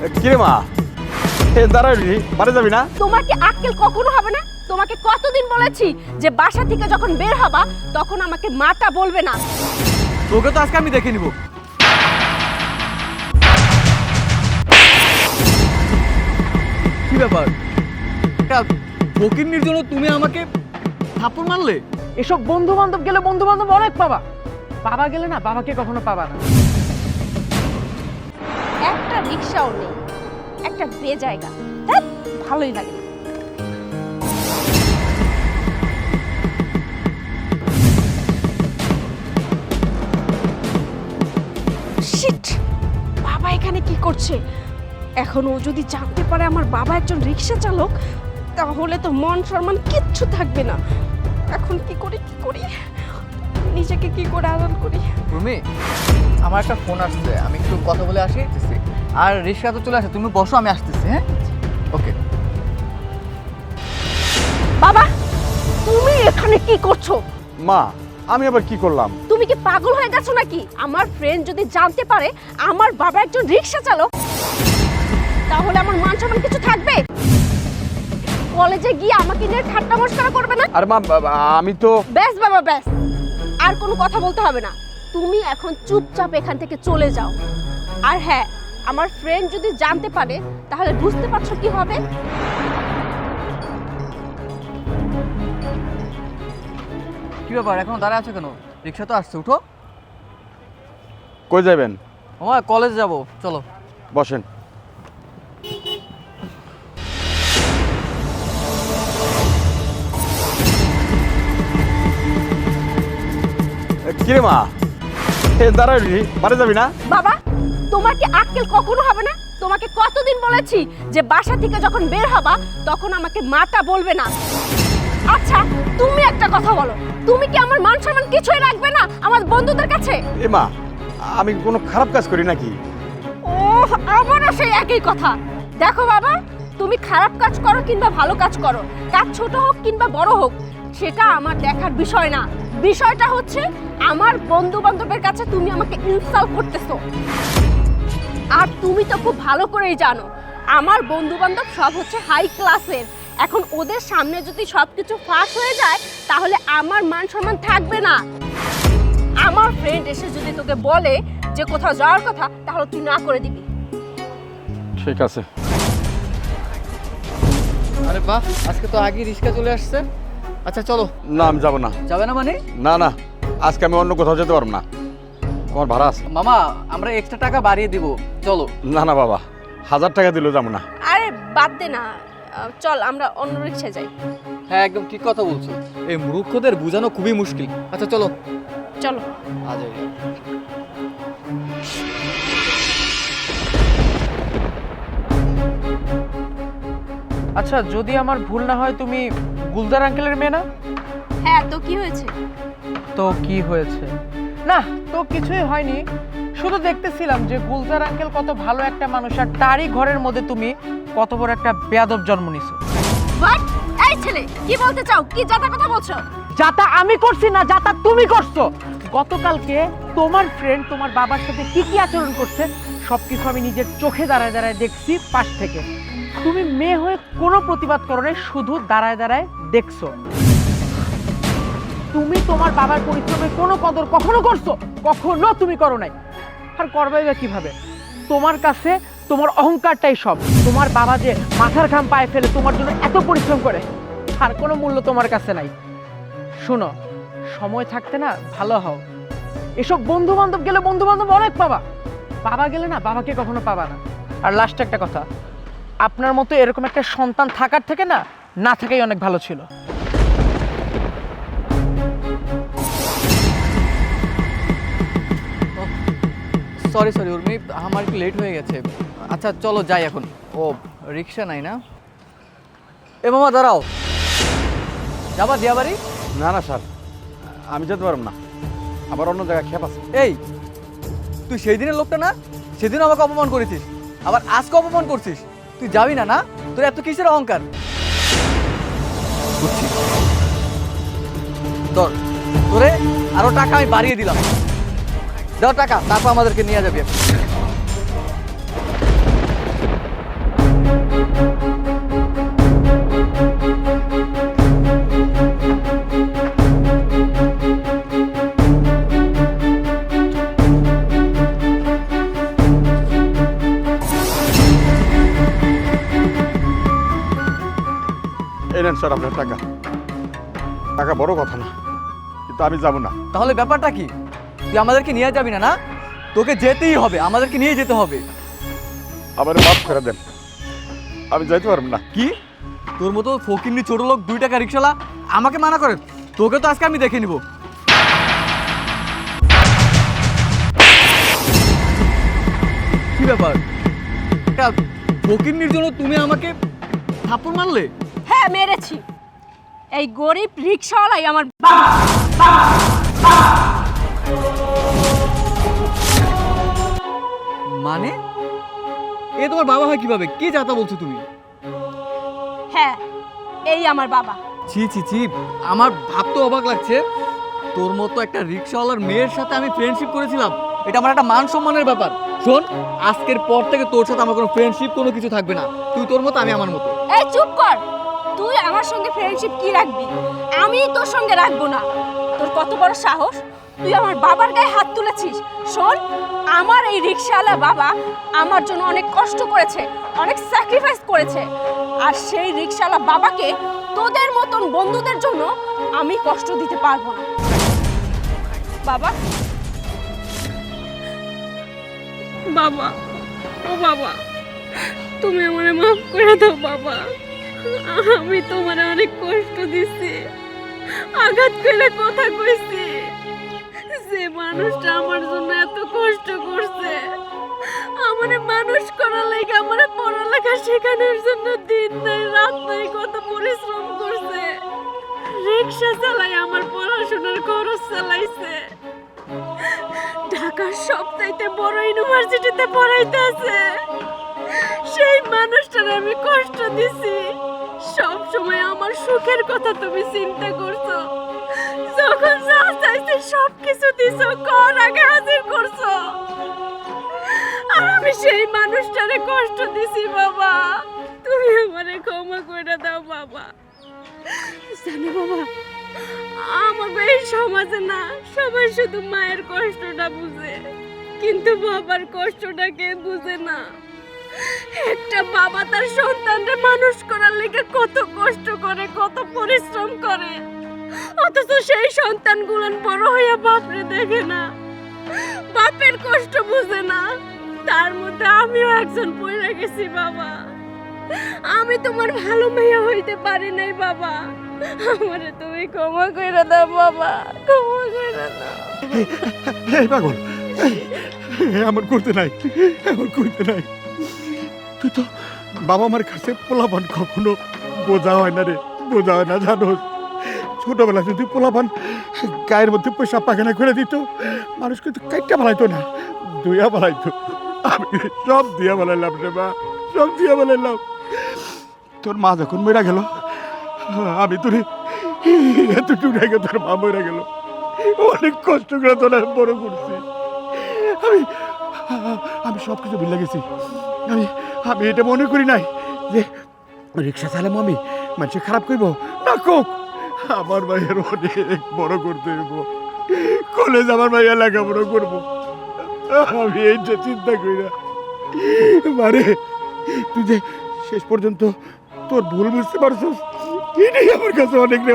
কিরে মা? দাঁড়াবি বাড়ি যাবি না? তোমার কি আক্কেল কখনো হবে না? তোমাকে কতদিন বলেছি যে বাসা থেকে যখন বের হবা তখন আমাকে মাটা বলবে না। তোকে তো আজকে আমি দেখে নিব। কি ব্যাপার? একটা ফকিরনির জন্য তুমি আমাকে থাপ্পড় মারলে? এসব বন্ধু বান্ধব গেলে বন্ধু বান্ধব অনেক পাবা। বাবা গেলে না বাবাকে কখনো পাবা না। একটা রিক্সাও নেই। একটা বে জায়গা। ভালোই লাগে। না। বাবা এখানে কি করছে? এখন ও যদি জানতে পারে আমার বাবা একজন রিক্সা চালক, তাহলে তো মন সম্মান কিচ্ছু থাকবে না। এখন কি করি কি করি? নিজেকে কি করে আড়াল করি? তুমি আমার একটা ফোন আসছে। আমি একটু কথা বলে আসি আর রিক্সা তো চলে আসে তুমি বসো আমি আসতেছি হ্যাঁ? ওকে বাবা তুমি এখানে কি করছ? মা আমি আবার কি করলাম? তুমি কি পাগল হয়ে গেছো নাকি? আমার ফ্রেন্ড যদি জানতে পারে আমার বাবা একজন রিক্সা চালক তাহলে আমার মান সম্মান কিছু থাকবে? কলেজে গিয়ে আমাকে নিয়ে ঠাট্টা মস্করা করবে না? আর মা বা- বা- আমি তো ব্যাস বাবা ব্যাস। আর কোনো কথা বলতে হবে না। তুমি এখন চুপচাপ এখান থেকে চলে যাও। আর হ্যাঁ আমার ফ্রেন্ড যদি জানতে পারে তাহলে বুঝতে পারছ কি হবে? কি ব্যাপার এখন দাঁড়ায় আছো কেন? রিক্সা তো আসছে উঠো। কই যাবেন আমার কলেজ যাব চলো। বসেন। কিরে মা? এ দাঁড়াবি বাড়ি যাবি না? বাবা তোমার কি আক্কেল কখনো হবে না? তোমাকে কতদিন বলেছি যে বাসা থেকে যখন বের হবা তখন আমাকে মাটা বলবে না। আচ্ছা তুমি একটা কথা বলো। তুমি কি আমার মান সম্মান কিছুই রাখবে না আমার বন্ধুদের কাছে? এ মা আমি কোনো খারাপ কাজ করি নাকি? ও আমারও সেই একই কথা। দেখো বাবা তুমি খারাপ কাজ করো কিংবা ভালো কাজ করো কাজ ছোট হোক কিংবা বড় হোক সেটা আমার দেখার বিষয় না। বিষয়টা হচ্ছে আমার বন্ধু বান্ধবের কাছে তুমি আমাকে ইনসাল্ট করতেছো। আর তুমি তো খুব ভালো করেই জানো আমার বন্ধু বান্ধব সব হচ্ছে হাই ক্লাসের এখন ওদের সামনে যদি সব কিছু ফাঁস হয়ে যায় তাহলে আমার মান সম্মান থাকবে না। আমার ফ্রেন্ড এসে যদি তোকে বলে যে কোথাও যাওয়ার কথা তাহলে তুই না করে দিবি। ঠিক আছে। আরে বাহ আজকে তো আগে রিক্সা চলে আসছে। আচ্ছা চলো। না আমি যাব না। যাবে না মানে? না না আজকে আমি অন্য কোথাও যেতে পারব না। তোমার ভাড়া আছে। মামা আমরা এক্সট্রা টাকা বাড়িয়ে দিব। চলো। না না বাবা হাজার টাকা দিলেও যাব না। আরে বাদ দে না। আহ, চল আমরা অন্য রিক্সায় যাই। হ্যাঁ একদম ঠিক কথা বলছো। এই মূর্খদের বোঝানো খুবই মুশকিল। আচ্ছা চলো। চলো। আজ আচ্ছা যদি আমার ভুল না হয় তুমি গুলজার আঙ্কেলের মেয়ে না? হ্যাঁ তো কি হয়েছে? তো কি হয়েছে? না কিছুই হয়নি। শুধু দেখতেছিলাম যে গুলজার আঙ্কেল কত ভালো একটা মানুষ আর তারই ঘরের মধ্যে তুমি কত বড় একটা বেয়াদব জন্ম নিছো। এই ছেলে কি বলতে চাও? কি যাতা কথা বলছো? যাতা আমি করছি না যাতা তুমি করছ। গতকালকে তোমার ফ্রেন্ড তোমার বাবার সাথে কি কি আচরণ করছে সবকিছু আমি নিজের চোখে দাঁড়ায় দাঁড়ায় দেখছি পাশ থেকে। তুমি মেয়ে হয়ে কোনো প্রতিবাদ করো নাই, শুধু দাঁড়ায় দাঁড়ায় দেখছ। তুমি তোমার বাবার পরিশ্রমে কোনো কদর কখনো করছ? কখনো তুমি করো নাই। আর করবাই বা কীভাবে? তোমার কাছে তোমার অহংকারটাই সব। তোমার বাবা যে মাথার ঘাম পায়ে ফেলে তোমার জন্য এত পরিশ্রম করে আর কোনো মূল্য তোমার কাছে নাই। শোনো, সময় থাকতে না ভালো হও। এসব বন্ধু বান্ধব গেলে বন্ধু বান্ধব অনেক পাবা। বাবা গেলে না বাবাকে কখনো পাবা না। আর লাস্ট একটা কথা, আপনার মতো এরকম একটা সন্তান থাকার থেকে না না থাকাই অনেক ভালো ছিল। সরি সরি উর্মি আমার একটু লেট হয়ে গেছে। আচ্ছা চলো যাই এখন। ও রিক্সা নাই না? এ মামা দাঁড়াও। যাবা দিয়াবাড়ি না না স্যার। আমি যেতে পারব না। আবার অন্য জায়গায় খেপ আছে। এই তুই সেই দিনের লোকটা না? সেদিন আমাকে অপমান করেছিস। আবার আজকে অপমান করছিস। তুই যাবি না না? তোর এত কিসের অহংকার? তোর তোরে আরও টাকা আমি বাড়িয়ে দিলাম। দাও টাকা তারপর আমাদেরকে নিয়ে যাবে। স্যার আপনার টাকা। টাকা বড় কথা না কিন্তু আমি যাব না। তাহলে ব্যাপারটা কি? তুই আমাদেরকে নিয়ে যাবি না না? তোকে যেতেই হবে আমাদেরকে নিয়ে যেতে হবে। আমার মাফ করে দেন। আমি যাইতে পারব না। কি? তোর মতো ফকিন্নি ছোট লোক দুই টাকা রিক্সালা আমাকে মানা করে? তোকে তো আজকে আমি দেখে নিব। কি ব্যাপার? একটা ফকিন্নির জন্য তুমি আমাকে থাপ্পড় মারলে? হ্যাঁ মেরেছি। এই গরিব রিক্সাওয়ালাই আমার বাবা মানে? এ তোমার বাবা হয় কীভাবে? কি যাতা বলছো তুমি? হ্যাঁ এই আমার বাবা। ছি ছি ছি আমার ভাবতে অবাক লাগছে। তোর মতো একটা রিক্সাওয়ালার মেয়ের সাথে আমি ফ্রেন্ডশিপ করেছিলাম। এটা আমার একটা মান সম্মানের ব্যাপার। শোন আজকের পর থেকে তোর সাথে আমার কোনো ফ্রেন্ডশিপ কোনো কিছু থাকবে না। তুই তোর মতো আমি আমার মতো। এই চুপ কর! তুই আমার সঙ্গে ফ্রেন্ডশিপ কি রাখবি? আমি তোর সঙ্গে রাখব না। তোর কত বড় সাহস? তুই আমার বাবার গায়ে হাত তুলেছিস? শোন, আমার এই রিক্সাওয়ালা বাবা আমার জন্য অনেক কষ্ট করেছে, অনেক স্যাক্রিফাইস করেছে। আর সেই রিক্সাওয়ালা বাবাকে তোদের মতন বন্ধুদের জন্য আমি কষ্ট দিতে পারব না। বাবা। বাবা, ও বাবা, তুমি আমারে মাফ করে দাও বাবা। আমি তোমার অনেক কষ্ট দিছি। আঘাত করে কথা ঢাকার সবচাইতে বড় ইউনিভার্সিটিতে পড়াইতে আছে। সেই মানুষটার আমি কষ্ট দিছি। সব সময় আমার সুখের কথা তুমি চিন্তা করছ। যখন যা চাইছে সব কিছু দিছো, কর আগে হাজির করছ। আর আমি সেই মানুষটারে কষ্ট দিছি, বাবা। তুমি আমারে ক্ষমা করে দাও, বাবা। জানো, বাবা এই সমাজে না, সবাই শুধু মায়ের কষ্টটা বুঝে। কিন্তু বাবার কষ্টটা কে বুঝে না? একটা বাবা তার সন্তানকে মানুষ করার লেগে কত কষ্ট করে, কত পরিশ্রম করে। অথচ সেই সন্তানগুলো বড় হইয়া বাপরে দেখে না। বাপের কষ্ট বুঝে না। তার মধ্যে আমিও একজন পড়ে গেছি বাবা। আমি তোমার ভালো মেয়ে হইতে পারি নাই, বাবা। আমারে তুমি ক্ষমা করে দাও, বাবা। ক্ষমা করে দাও। এই পাগল আমার করতে নাই আমার করতে নাই। তুই তো বাবা মার কাছে পোলাপান কখনো বোঝা হয় না রে, বোঝা হয় না জানো ছোটবেলা যদি পোলাপান গায়ের মধ্যে পয়সা পাখানা করে দিত, মানুষ কিন্তু কাইটা বানাইতো না দুইয়া বানাইতো। আমি সব দিয়া বানাইলাম রে মা, সব দিয়া বানাইলাম। তোর মা যখন মরে গেল, আমি তোর এত টুটাকে তোর মা মরে গেল। অনেক কষ্ট করে তোর বড় করছি। আমি আমি সব কিছু ভুলে গেছি। আমি আমি এটা মনে করি নাই যে রিক্সা চালাম আমি মানুষে খারাপ করব না কোক আমার ভাইয়ের অনেক বড় করতে হইব। কলেজ আমার ভাইয়া লেখাপড়া করব। আমি এইটা চিন্তা করি না। মানে তুই যে শেষ পর্যন্ত তোর ভুল বুঝতে পারছিস? এটাই আমার কাছে অনেক রে